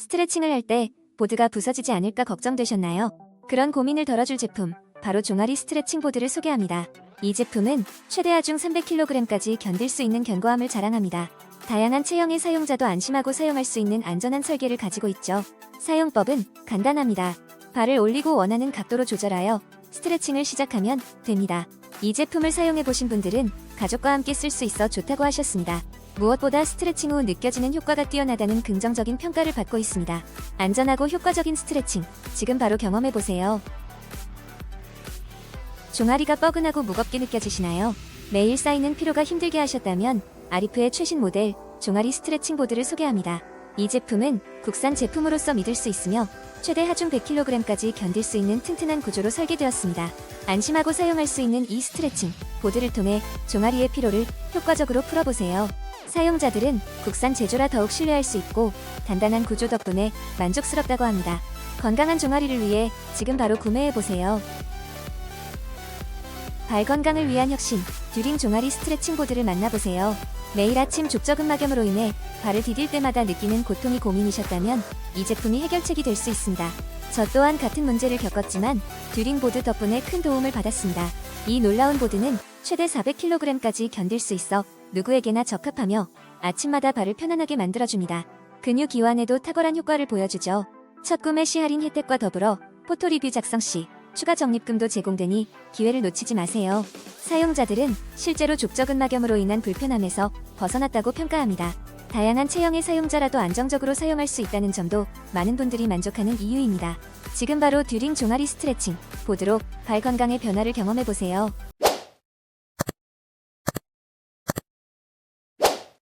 스트레칭을 할 때 보드가 부서지지 않을까 걱정되셨나요? 그런 고민을 덜어줄 제품, 바로 종아리 스트레칭 보드를 소개합니다. 이 제품은 최대 하중 300kg까지 견딜 수 있는 견고함을 자랑합니다. 다양한 체형의 사용자도 안심하고 사용할 수 있는 안전한 설계를 가지고 있죠. 사용법은 간단합니다. 발을 올리고 원하는 각도로 조절하여 스트레칭을 시작하면 됩니다. 이 제품을 사용해 보신 분들은 가족과 함께 쓸 수 있어 좋다고 하셨습니다. 무엇보다 스트레칭 후 느껴지는 효과가 뛰어나다는 긍정적인 평가를 받고 있습니다. 안전하고 효과적인 스트레칭, 지금 바로 경험해 보세요. 종아리가 뻐근하고 무겁게 느껴지시나요? 매일 쌓이는 피로가 힘들게 하셨다면 아리프의 최신 모델 종아리 스트레칭 보드를 소개합니다. 이 제품은 국산 제품으로서 믿을 수 있으며 최대 하중 100kg까지 견딜 수 있는 튼튼한 구조로 설계되었습니다. 안심하고 사용할 수 있는 이 스트레칭 보드를 통해 종아리의 피로를 효과적으로 풀어보세요. 사용자들은 국산 제조라 더욱 신뢰할 수 있고 단단한 구조 덕분에 만족스럽다고 합니다. 건강한 종아리를 위해 지금 바로 구매해보세요. 발 건강을 위한 혁신, 듀링 종아리 스트레칭 보드를 만나보세요. 매일 아침 족저근막염으로 인해 발을 디딜 때마다 느끼는 고통이 고민이셨다면 이 제품이 해결책이 될 수 있습니다. 저 또한 같은 문제를 겪었지만 듀링 보드 덕분에 큰 도움을 받았습니다. 이 놀라운 보드는 최대 400kg까지 견딜 수 있어 누구에게나 적합하며 아침마다 발을 편안하게 만들어줍니다. 근육 이완에도 탁월한 효과를 보여주죠. 첫 구매 시 할인 혜택과 더불어 포토 리뷰 작성 시 추가 적립금도 제공되니 기회를 놓치지 마세요. 사용자들은 실제로 족저근막염으로 인한 불편함에서 벗어났다고 평가합니다. 다양한 체형의 사용자라도 안정적으로 사용할 수 있다는 점도 많은 분들이 만족하는 이유입니다. 지금 바로 듀링 종아리 스트레칭 보드로 발 건강의 변화를 경험해 보세요.